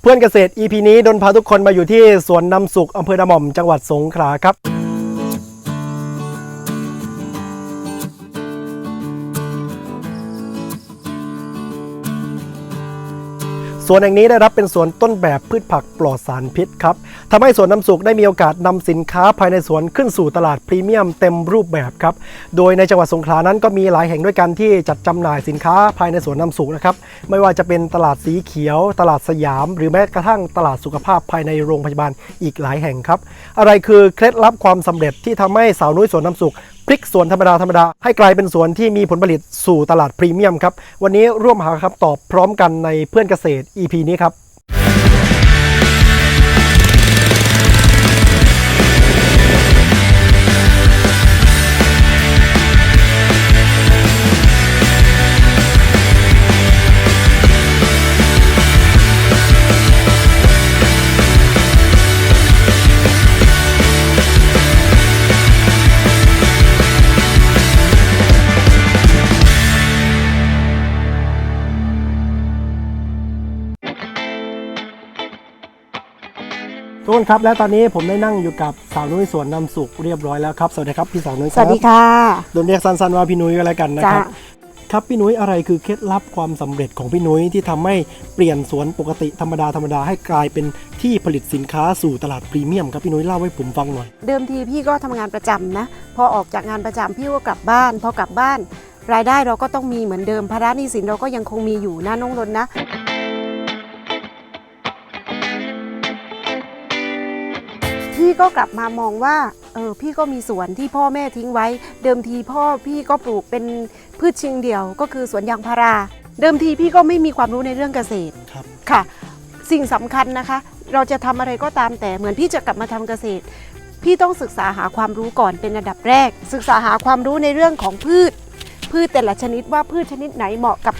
เพื่อนเกษตร EP นี้ดนพาทุกคนมาอยู่ที่สวนน้ำสุกอำเภอดะหม่อมจังหวัดสงขลาครับ วนแห่งนี้ได้รับเป็นสวนต้นแบบพืชผักปลอดสารพิษครับทำให้สวนน้ำสุกได้มีโอกาสนำสินค้าภายในสวนขึ้นสู่ตลาดพรีเมียมเต็มรูปแบบครับ โดยในจังหวัดสงขลานั้นก็มีหลายแห่งด้วยกันที่จัดจำหน่ายสินค้าภายในสวนน้ำสุกนะครับ ไม่ว่าจะเป็นตลาดสีเขียว ตลาดสยาม หรือแม้กระทั่งตลาดสุขภาพภายในโรงพยาบาลอีกหลายแห่งครับ อะไรคือเคล็ดลับความสำเร็จที่ทำให้สาวนุ้ยสวนน้ำสุก พลิกสวนธรรมดาธรรมดาให้กลายเป็นสวนที่มีผลผลิตสู่ตลาดพรีเมียมครับ วันนี้ร่วมหาคำตอบพร้อมกันในเพื่อนเกษตร EP นี้ครับ ทุกคนครับและตอนนี้ผมได้นั่งอยู่กับสาวนุ้ยสวนน้ำสุกเรียบร้อยแล้วครับ สวัสดีครับพี่สาวนุ้ยคสรับวัสดีค่ะโดนเรียกสั้นๆว่าพี่นุ้ยก็แล้วกันนะจ้าครับครับพี่นุ้ยอะไรคือเคล็ดลับความสำเร็จของพี่นุ้ยที่ทำให้เปลี่ยนสวนปกติธรรมดาธรรมดาให้กลายเป็นที่ผลิตสินค้าสู่ตลาดพรีเมียมครับพี่นุ้ยเล่าให้ผมฟังหน่อย เดิมทีพี่ก็ทำงานประจำนะ พอออกจากงานประจำพี่ก็กลับบ้าน พอกลับบ้าน รายได้เราก็ต้องมีเหมือนเดิมภาระหนี้สินเราก็ยังคงมีอยู่นะน้องรนนะ พี่ก็กลับมามองว่าเออพี่ก็มีสวนที่พ่อแม่ทิ้งไว้ เดิมทีพ่อพี่ก็ปลูกเป็นพืชเชิงเดี่ยว ก็คือสวนยางพารา เดิมทีพี่ก็ไม่มีความรู้ในเรื่องเกษตรครับ ค่ะ สิ่งสำคัญนะคะ เราจะทำอะไรก็ตามแต่เหมือนพี่จะกลับมาทำเกษตร พี่ต้องศึกษาหาความรู้ก่อนเป็นอันดับแรก ศึกษาหาความรู้ในเรื่องของพืช พืชแต่ละชนิดว่าพืชชนิดไหนเหมาะกับ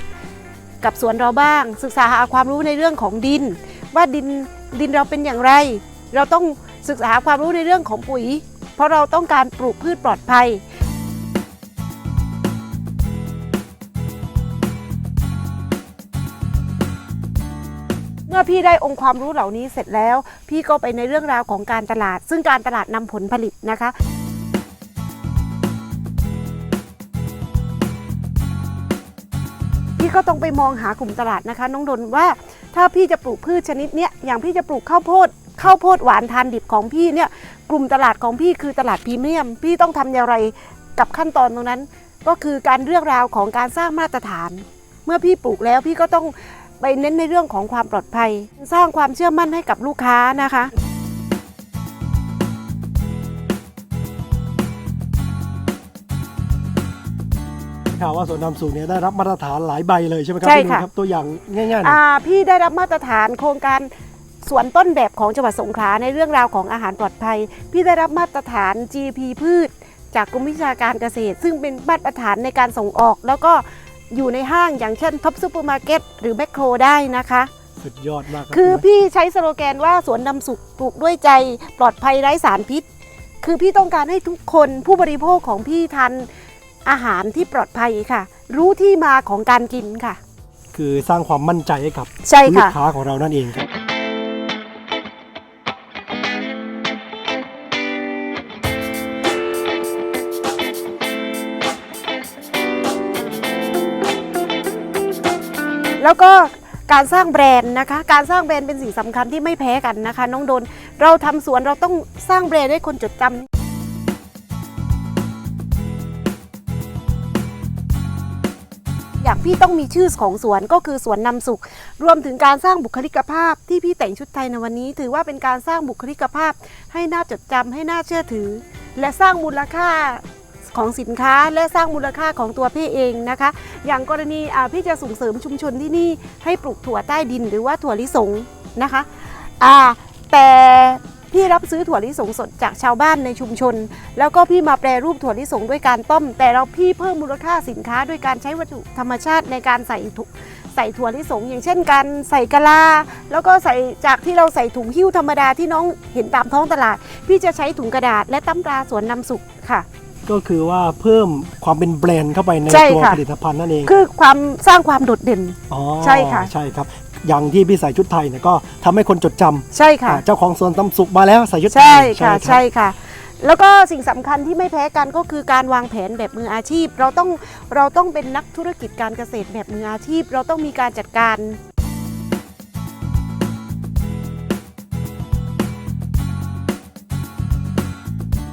กับสวนเราบ้าง ศึกษาหาความรู้ในเรื่องของดิน ว่าดินดินเราเป็นอย่างไร เราต้อง ศึกษาความรู้ในเรื่องของปุ๋ย เพราะเราต้องการปลูกพืชปลอดภัย เมื่อพี่ได้องค์ความรู้เหล่านี้เสร็จแล้ว พี่ก็ไปในเรื่องราวของการตลาด ซึ่งการตลาดนำผลผลิตนะคะพี่ก็ต้องไปมองหากลุ่มตลาดนะคะ น้องดนว่า ถ้าพี่จะปลูกพืชชนิดเนี้ยอย่างพี่จะปลูกข้าวโพด ข้าวโพดหวานทานดิบของพี่เนี่ยกลุ่มตลาดของพี่คือตลาดพรีเมียม พี่ต้องทำอย่างไรกับขั้นตอนตรงนั้น ก็คือการเรื่องราวของการสร้างมาตรฐาน เมื่อพี่ปลูกแล้วพี่ก็ต้องไปเน้นในเรื่องของความปลอดภัย สร้างความเชื่อมั่นให้กับลูกค้านะคะข่าวว่าสวนน้ำสุกเนี่ยได้รับมาตรฐานหลายใบเลยใช่ไหมครัใช่พี่นุ้ค่ะยครับตัวอย่างง่ายๆหน่อย อ่าพี่ได้รับมาตรฐานโครงการ สวนต้นแบบของจังหวัดสงขลาในเรื่องราวของอาหารปลอดภัยพี่ได้รับมาตรฐาน GP พืช จากกรมวิชาการเกษตร ซึ่งเป็นมาตรฐานในการส่งออก แล้วก็อยู่ในห้างอย่างเช่นท็อปซูเปอร์มาร์เก็ตหรือแมคโครได้นะคะ สุดยอดมากรับคือพี่นุ้ยพี่ใช้สโลแกนว่าสวนนำสุขปลูกด้วยใจปลอดภัยไร้สารพิษ คือพี่ต้องการให้ทุกคนผู้บริโภคของพี่ทานอาหารที่ปลอดภัยค่ะ รู้ที่มาของการกินค่ะ คือสร้างความมั่นใจให้กับใช่ลูค่ะ กค้าของเรานั่นเองครับ แล้วก็การสร้างแบรนด์นะคะ การสร้างแบรนด์เป็นสิ่งสำคัญที่ไม่แพ้กันนะคะ น้องโดน เราทำสวนเราต้องสร้างแบรนด์ให้คนจดจำอย่างพี่ต้องมีชื่อของสวนก็คือสวนนำสุข รวมถึงการสร้างบุคลิกภาพที่พี่แต่งชุดไทยในวันนี้ ถือว่าเป็นการสร้างบุคลิกภาพ ให้น่าจดจำให้น่าเชื่อถือ และสร้างมูลค่า ของสินค้าและสร้างมูลค่าของตัวพี่เองนะคะ อย่างกรณีพี่จะส่งเสริมชุมชนที่นี่ให้ปลูกถั่วใต้ดินหรือว่าถั่วลิสงนะคะแต่พี่รับซื้อถั่วลิสงสดจากชาวบ้านในชุมชน แล้วก็พี่มาแปรรูปถั่วลิสงด้วยการต้ม แต่เราพี่เพิ่มมูลค่าสินค้าด้วยการใช้วัตถุธรรมชาติในการใส่ถุใส่ถั่วลิสง อย่างเช่นการใส่กะลา แล้วก็ใส่จากที่เราใส่ถุงหิ้วธรรมดาที่น้องเห็นตามท้องตลาด พี่จะใช้ถุงกระดาษและตั้มตราสวนนำสุขค่ะ ก็คือว่าเพิ่มความเป็นแบรนด์เข้าไปในใช่ตัวค่ะ ผลิตภัณฑ์นั่นเองคือความสร้างความโดดเด่น อ๋อใช่ค่ะ ใช่ครับ อย่างที่พี่ใส่ชุดไทยเนี่ยก็ทำให้คนจดจำใช่ค่ะ อ่าเจ้าของสวนตำสุกมาแล้วใส่ชุดไทใช่ยค่ะรับใช่ค่ะ แล้วก็สิ่งสำคัญที่ไม่แพ้กันก็คือการวางแผนแบบมืออาชีพ เราต้องเราต้องเป็นนักธุรกิจการเกษตรแบบมืออาชีพ เราต้องมีการจัดการ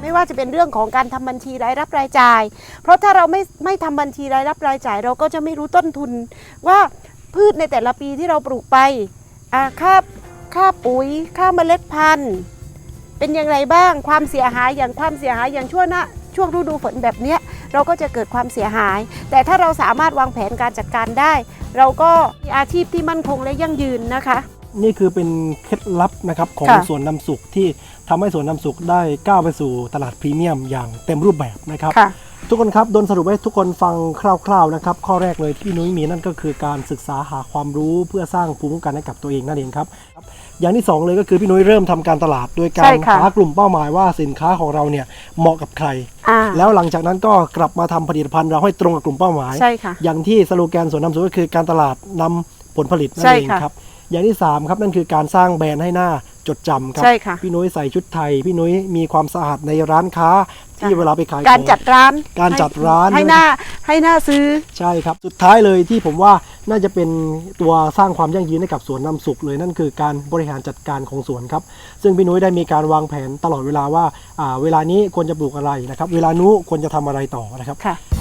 ไม่ว่าจะเป็นเรื่องของการทำบัญชีรายรับรายจ่าย เพราะถ้าเราไม่ไม่ทำบัญชีรายรับรายจ่าย เราก็จะไม่รู้ต้นทุนว่าพืชในแต่ละปีที่เราปลูกไปค่าค่าปุ๋ย ค่าเมล็ดพันธุ์ เป็นอย่างไรบ้างความเสียหายอย่างความเสียหายอย่างช่วงหน้าช่วงฤดูฝนแบบเนี้ยเราก็จะเกิดความเสียหาย แต่ถ้าเราสามารถวางแผนการจัดการได้ เราก็มีอาชีพที่มั่นคงและยั่งยืนนะคะ นี่คือเป็นเคล็ดลับนะครับของค่ะสวนน้ำสุกที่ทำให้สวนน้ำสุกได้ก้าวไปสู่ตลาดพรีเมียมอย่างเต็มรูปแบบนะครับ ค่ะ ทุกคนครับโดนสรุปให้ทุกคนฟังคร่าวๆนะครับ ข้อแรกเลยที่พี่นุ้ยมีนั่นก็คือการศึกษาหาความรู้เพื่อสร้างภูมิคุ้มกันให้กับตัวเองนั่นเองครับ อย่างที่สองเลยก็คือพี่นุ้ยเริ่มทำการตลาดโดยกาใช่รค่ะ หากลุ่มเป้าหมายว่าสินค้าของเราเนี่ยเหมาะกับใคร อ่า แล้วหลังจากนั้นก็กลับมาทำผลิตภัณฑ์เราให้ตรงกับกลุ่มเป้าหมาย ใช่ค่ะอย่างที่สโลแกนสวนน้ำสุกก็คือการตลาดนำผลผลิตนั่นใช่เองค่ะ ครับ อย่างที่สามครับนั่นคือการสร้างแบรนด์ให้หน้าจดจำครับ ใช่ค่ะ พี่นุ้ยใส่ชุดไทย พี่นุ้ยมีความสะอาดในร้านค้าที่ค่ะเวลาไปขายการของ จัดร้านการจัดร้าน ให้หน้าให้หน้าซื้อ ใช่ครับ สุดท้ายเลยที่ผมว่าน่าจะเป็นตัวสร้างความยั่งยืนให้กับสวนน้ำสุกเลยนั่นคือการบริหารจัดการของสวนครับ ซึ่งพี่นุ้ยได้มีการวางแผนตลอดเวลาว่าอ่าเวลานี้ควรจะปลูกอะไรนะครับ เวลานู้ควรจะทำอะไรต่อนะครับ ค่ะ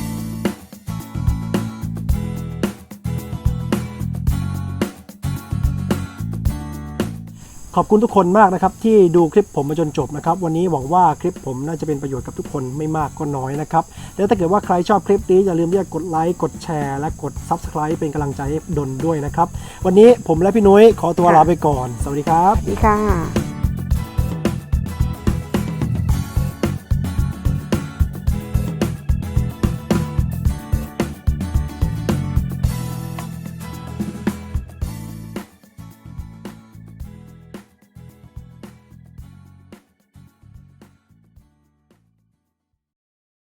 ขอบคุณทุกคนมากนะครับ ที่ดูคลิปผมมาจนจบนะครับ วันนี้หวังว่าคลิปผมน่าจะเป็นประโยชน์กับทุกคนไม่มากก็น้อยนะครับ แล้วถ้าเกิดว่าใครชอบคลิปนี้อย่าลืมที่จะกดไลค์กดแชร์และกด Subscribe เป็นกำลังใจให้ดนด้วยนะครับ วันนี้ผมและพี่นุ้ยขอตัวลาไปก่อน สวัสดีครับ ดีค่ะ